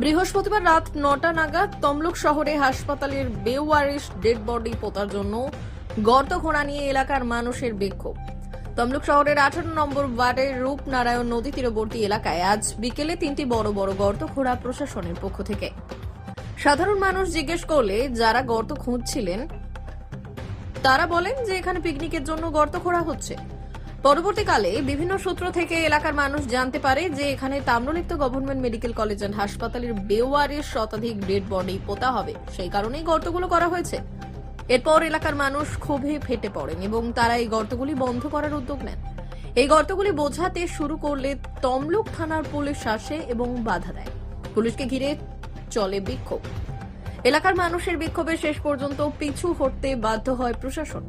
বৃহস্পতিবার রাত নটা নাগাদ তমলুক শহরে হাসপাতালের বেওয়ারিশ ডেড বডি পোতার জন্য গর্ত খোঁড়া নিয়ে এলাকার মানুষের বিক্ষোভ। তমলুক শহরের আঠারো নম্বর ওয়ার্ডের রূপনারায়ণ নদী তীরবর্তী এলাকায় আজ বিকেলে তিনটি বড় বড় গর্ত খোঁড়া প্রশাসনের পক্ষ থেকে। সাধারণ মানুষ জিজ্ঞেস করলে যারা গর্ত খুঁজছিলেন, তারা বলেন যে এখানে পিকনিকের জন্য গর্ত খোঁড়া হচ্ছে। পরবর্তীকালে বিভিন্ন সূত্র থেকে এলাকার মানুষ জানতে পারে যে এখানে Tamralipta government medical college and হাসপাতালের বেওয়ারের শতাধিক ডেড বডি পোতা হবে। সেই কারণেই গর্তগুলো করা হয়েছে। এরপর এলাকার মানুষ ক্ষোভে ফেটে পড়েন এবং তারা এই গর্তগুলি বন্ধ করার উদ্যোগ নেন। এই গর্তগুলি বোঝাতে শুরু করলে তমলুক থানার পুলিশ আসে এবং বাধা দেয়। পুলিশকে ঘিরে চলে বিক্ষোভ। এলাকার মানুষের বিক্ষোভে শেষ পর্যন্ত পিছু হটতে বাধ্য হয় প্রশাসন।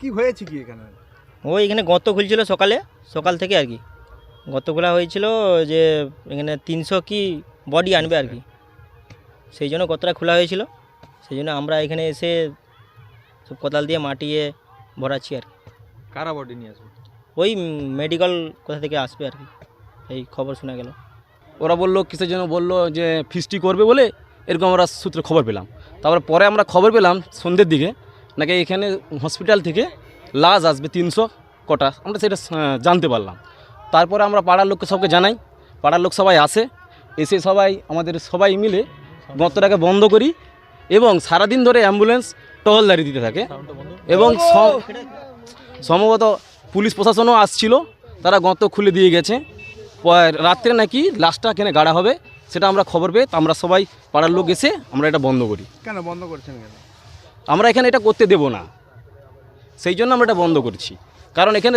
কি হয়েছে কি এখানে? ওই এখানে গর্ত খুলছিল সকালে সকাল থেকে আর কি। গর্ত খোলা হয়েছিল যে এখানে তিনশো কি বডি আনবে আর কি। সেই জন্য গর্তটা খোলা হয়েছিল। সেই জন্য আমরা এখানে এসে সব কোদাল দিয়ে মাটিয়ে ভরাচ্ছি আর কি। কারা বডি নিয়ে আসবে? ওই মেডিকেল কোথা থেকে আসবে আর কি এই খবর শোনা গেল। ওরা বলল কিসের জন্য বলল যে ফিস্টি করবে বলে এরকম আমরা সূত্রে খবর পেলাম। তারপর পরে আমরা খবর পেলাম সন্ধ্যের দিকে নাকি এখানে হসপিটাল থেকে লাশ আসবে তিনশো কটা। আমরা সেটা জানতে পারলাম। তারপরে আমরা পাড়ার লোককে সবকে জানাই। পাড়ার লোক সবাই আসে। এসে সবাই আমাদের সবাই মিলে গর্তটাকে বন্ধ করি এবং সারাদিন ধরে অ্যাম্বুলেন্স টহলদারি দিতে থাকে এবং সম্ভবত পুলিশ প্রশাসনও আসছিল। তারা গর্ত খুলে দিয়ে গেছে। রাত্রে নাকি লাশটা কেনে গাড়া হবে সেটা আমরা খবর পেয়ে আমরা সবাই পাড়ার লোক এসে আমরা এটা বন্ধ করি। কেন বন্ধ করছেন কেন? আমরা এখানে এটা করতে দেব না। সেই জন্য আমরা এটা বন্ধ করছি। কারণ এখানে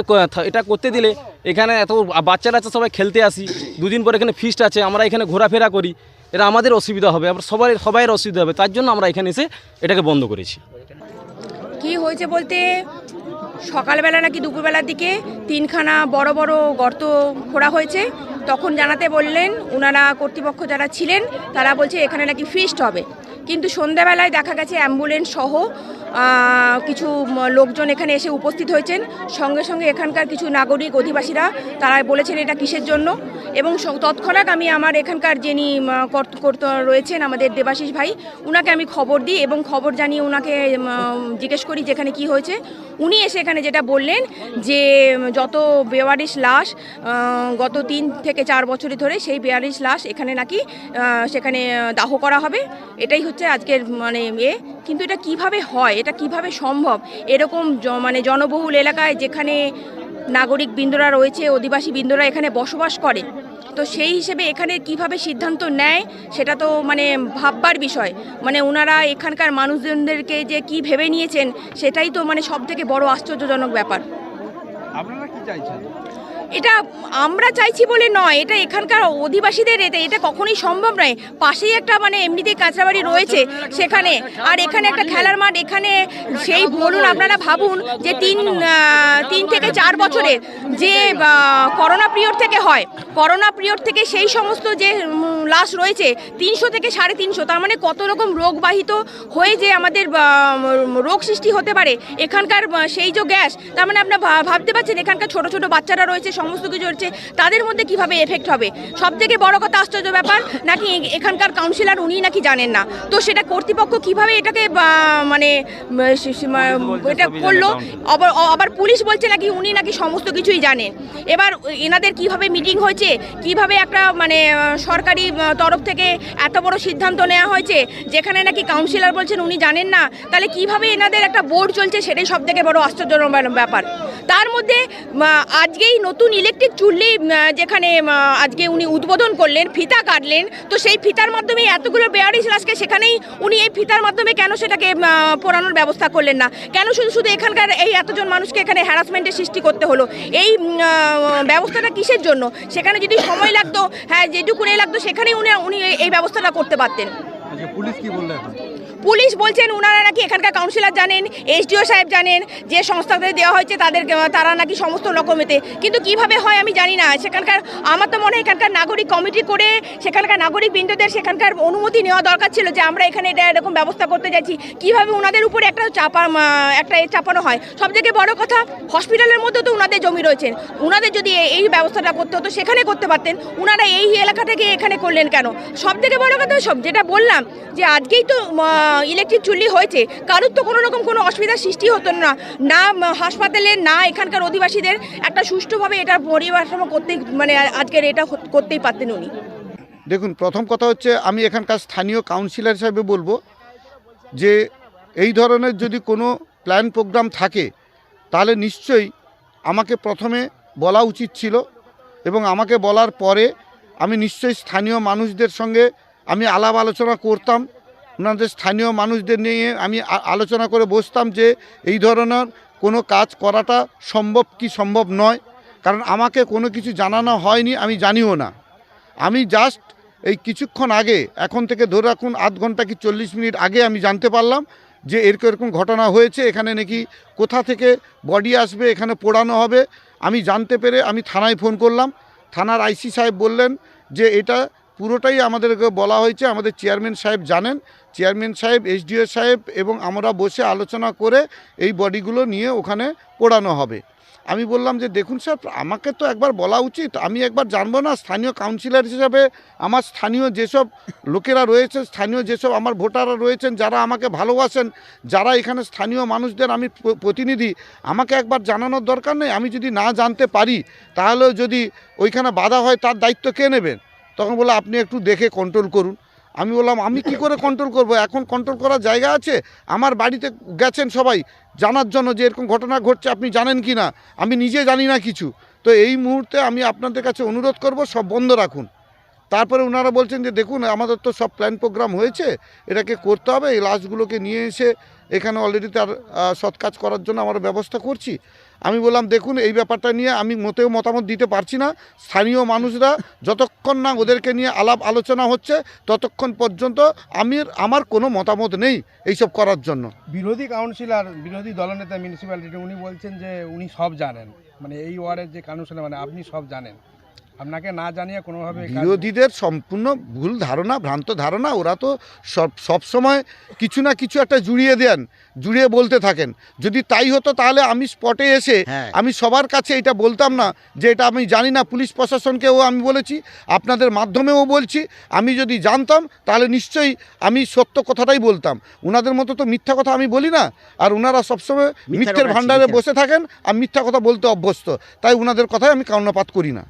এটা করতে দিলে এখানে এত বাচ্চা টাচ্চা সবাই খেলতে আসি, দুদিন পর এখানে ফিস্ট আছে, আমরা এখানে ঘোরাফেরা করি, এটা আমাদের অসুবিধা হবে আমরা সবাই, সবাইয়ের অসুবিধা হবে, তার জন্য আমরা এখানে এসে এটাকে বন্ধ করেছি। কি হয়েছে বলতে, সকালবেলা নাকি দুপুরবেলার দিকে তিনখানা বড় বড় গর্ত খোঁড়া হয়েছে, তখন জানাতে বললেন ওনারা কর্তৃপক্ষ যারা ছিলেন, তারা বলছে এখানে নাকি ফিস্ট হবে। কিন্তু সন্ধ্যাবেলায় দেখা গেছে অ্যাম্বুলেন্স সহ কিছু লোকজন এখানে এসে উপস্থিত হয়েছেন। সঙ্গে সঙ্গে এখানকার কিছু নাগরিক, অধিবাসীরা তারা বলেছেন এটা কিসের জন্য? এবং তৎক্ষণাৎ আমি আমার এখানকার যিনি রয়েছেন, আমাদের দেবাশিস ভাই, উনাকে আমি খবর দিই এবং খবর জানিয়ে ওনাকে জিজ্ঞেস করি যেখানে কি হয়েছে। উনি এসে এখানে যেটা বললেন যে যত বেওয়ারিশ লাশ গত তিন থেকে চার বছরে ধরে সেই বেয়ারিশ লাশ এখানে নাকি সেখানে দাহ করা হবে। এটাই হচ্ছে আজকের মানে এ কিন্তু এটা কীভাবে হয়? এটা কীভাবে সম্ভব? এরকম মানে জনবহুল এলাকায় যেখানে নাগরিক বৃন্দরা রয়েছে, অধিবাসী বৃন্দরা এখানে বসবাস করে, তো সেই হিসেবে এখানে কীভাবে সিদ্ধান্ত নেয় সেটা তো মানে ভাববার বিষয়। মানে ওনারা এখানকার মানুষজনদেরকে যে কি ভেবে নিয়েছেন সেটাই তো মানে সব থেকে বড় আশ্চর্যজনক ব্যাপার। এটা আমরা চাইছি বলে নয়, এটা এখানকার অধিবাসীদের এটা এটা কখনোই সম্ভব নয়। পাশেই একটা মানে এমনিতেই কাঁচরাবাড়ি রয়েছে সেখানে। আর এখানে একটা খেলার মাঠ, এখানে সেই বলুন আপনারা ভাবুন যে তিন তিন থেকে চার বছরের যে করোনা পিরিয়ড থেকে হয়, করোনা পিরিয়ড থেকে সেই সমস্ত যে লাশ রয়েছে, তিনশো থেকে সাড়ে তিনশো, তার মানে কত রকম রোগবাহিত হয়ে যে আমাদের রোগ সৃষ্টি হতে পারে, এখানকার সেই যে গ্যাস, তার মানে আপনার ভাবতে পারছেন এখানকার ছোট ছোট বাচ্চারা রয়েছে সমস্ত কিছু রয়েছে তাদের মধ্যে কীভাবে এফেক্ট হবে? সব থেকে বড় কথা আশ্চর্য ব্যাপার নাকি এখানকার কাউন্সিলর উনি নাকি জানেন না? তো সেটা কর্তৃপক্ষ কীভাবে এটাকে মানে এটা করল? আবার আবার পুলিশ বলছে নাকি উনি নাকি সমস্ত কিছুই জানেন। এবার এনাদের কীভাবে মিটিং হয়েছে? কীভাবে একটা মানে সরকারি তরফ থেকে এত বড় সিদ্ধান্ত নেওয়া হয়েছে? যেখানে নাকি কাউন্সিলর বলছেন উনি জানেন না? তাহলে কীভাবে এনাদের একটা বোর্ড চলছে? সেটাই সব থেকে বড় আশ্চর্যজনক ব্যাপার। তার মধ্যে আজকেই নতুন ইলেকট্রিক চুল্লি যেখানে আজকে উনি উদ্বোধন করলেন, ফিতা কাটলেন, তো সেই ফিতার মাধ্যমে এতগুলো বেয়ারিশ লাশকে সেখানেই উনি এই ফিতার মাধ্যমে কেন সেটাকে পোড়ানোর ব্যবস্থা করলেন না? কেন শুধু শুধু এখানকার এই এতজন মানুষকে এখানে হ্যারাসমেন্টের সৃষ্টি করতে হলো? এই ব্যবস্থাটা কিসের জন্য? সেখানে যদি সময় লাগতো হ্যাঁ যেটুকুনি লাগতো, সেখানেই উনি উনি এই- ব্যবস্থাটা করতে পারতেন। আচ্ছা পুলিশ কি বলল এখন? পুলিশ বলছেন ওনারা নাকি এখানকার কাউন্সিলর জানেন, এসডিও সাহেব জানেন, যে সংস্থাতে দেওয়া হয়েছে তাদের, তারা নাকি সমস্ত রকমেতে। কিন্তু কীভাবে হয় আমি জানি না। সেখানকার, আমার তো মনে হয় এখানকার নাগরিক কমিটি করে, সেখানকার নাগরিক বৃন্দদের সেখানকার অনুমতি নেওয়া দরকার ছিল যে আমরা এখানে এটা এরকম ব্যবস্থা করতে যাচ্ছি। কীভাবে ওনাদের উপরে একটা চাপা একটা এ চাপানো হয়? সব থেকে বড় কথা হসপিটালের মধ্যে তো ওনাদের জমি রয়েছেন। ওনাদের যদি এই ব্যবস্থাটা করতে হতো, সেখানে করতে পারতেন। ওনারা এই এলাকাটাকে এখানে করলেন কেন? সব থেকে বড় কথা সব, যেটা বললাম, যে আজকেই তো ইলেকট্রিক চুল্লি হয়েছে, কারোর তো কোনো রকম কোনো অসুবিধার সৃষ্টি হতো না। না হাসপাতালে, না এখানকার অধিবাসীদের একটা সুষ্ঠুভাবে এটা পরিবার করতেই মানে আজকের এটা করতেই পারতেন উনি। দেখুন, প্রথম কথা হচ্ছে, আমি এখানকার স্থানীয় কাউন্সিলর হিসাবে বলব যে, এই ধরনের যদি কোনো প্ল্যান প্রোগ্রাম থাকে, তাহলে নিশ্চয়ই আমাকে প্রথমে বলা উচিত ছিল এবং আমাকে বলার পরে আমি নিশ্চয়ই স্থানীয় মানুষদের সঙ্গে আমি আলাপ আলোচনা করতাম। ওনাদের স্থানীয় মানুষদের নিয়ে আমি আলোচনা করে বসতাম যে এই ধরনের কোনো কাজ করাটা সম্ভব কি সম্ভব নয়, কারণ আমাকে কোনো কিছু জানানো হয়নি, আমি জানিও না। আমি জাস্ট এই কিছুক্ষণ আগে, এখন থেকে ধরে রাখুন আধ ঘণ্টা কি চল্লিশ মিনিট আগে আমি জানতে পারলাম যে এরকম এরকম ঘটনা হয়েছে, এখানে নাকি কোথা থেকে বডি আসবে, এখানে পোড়ানো হবে। আমি জানতে পেরে আমি থানায় ফোন করলাম। থানার আইসি সাহেব বললেন যে এটা পুরোটাই আমাদেরকে বলা হয়েছে, আমাদের চেয়ারম্যান সাহেব জানেন। চেয়ারম্যান সাহেব, এসডিও সাহেব এবং আমরা বসে আলোচনা করে এই বডিগুলো নিয়ে ওখানে পোড়ানো হবে। আমি বললাম যে, দেখুন স্যার, আমাকে তো একবার বলা উচিত। আমি একবার জানব না, স্থানীয় কাউন্সিলর হিসাবে আমার স্থানীয় যেসব লোকেরা রয়েছে স্থানীয় যেসব আমার ভোটাররা রয়েছেন, যারা আমাকে ভালোবাসেন, যারা এখানে স্থানীয় মানুষদের আমি প্রতিনিধি, আমাকে একবার জানানোর দরকার নেই। আমি যদি না জানতে পারি তাহলে যদি ওইখানে বাধা হয়, তার দায়িত্ব কে নেবেন তখন বলে আপনি একটু দেখে কন্ট্রোল করুন। আমি বললাম, আমি কি করে কন্ট্রোল করব? এখন কন্ট্রোল করার জায়গা আছে? আমার বাড়িতে গেছেন সবাই, জানার জন্য যে এরকম ঘটনা ঘটছে আপনি জানেন কি না? আমি নিজে জানি না কিছু। তো এই মুহূর্তে আমি আপনাদের কাছে অনুরোধ করব, সব বন্ধ রাখুন। তারপরে ওনারা বলছেন যে, দেখুন, আমাদের তো সব প্ল্যান প্রোগ্রাম হয়েছে, এটাকে করতে হবে। এই লাশগুলোকে নিয়ে এসে এখানে অলরেডি তার সৎ কাজ করার জন্য আমরা ব্যবস্থা করছি। আমি বললাম, দেখুন, এই ব্যাপারটা নিয়ে আমি মোটেও মতামত দিতে পারছি না। স্থানীয় মানুষরা যতক্ষণ না ওদেরকে নিয়ে আলাপ আলোচনা হচ্ছে, ততক্ষণ পর্যন্ত আমি আমার কোনো মতামত নেই এইসব করার জন্য। বিরোধী কাউন্সিলর, বিরোধী দলনেতা মিউনিসিপ্যালিটি উনি বলছেন যে উনি সব জানেন। মানে এই ওয়ার্ডের যে কাউন্সিলর মানে আপনি সব জানেন। আপনাকে না জানিয়ে কোনোভাবে বিরোধীদের সম্পূর্ণ ভুল ধারণা ভ্রান্ত ধারণা ওরা তো সব সব সময় কিছু না কিছু একটা জুড়িয়ে দেন জুড়িয়ে বলতে থাকেন। যদি তাই হতো তাহলে আমি স্পটে এসে আমি সবার কাছে এটা বলতাম না যে এটা আমি জানি না পুলিশ প্রশাসনকেও আমি বলেছি আপনাদের মাধ্যমেও বলছি আমি যদি জানতাম তাহলে নিশ্চয়ই আমি সত্য কথাটাই বলতাম। ওনাদের মতো তো মিথ্যা কথা আমি বলি না আর ওনারা সবসময় মিথ্যের ভাণ্ডারে বসে থাকেন আর মিথ্যা কথা বলতে অভ্যস্ত তাই ওনাদের কথাই আমি কর্ণপাত করি না।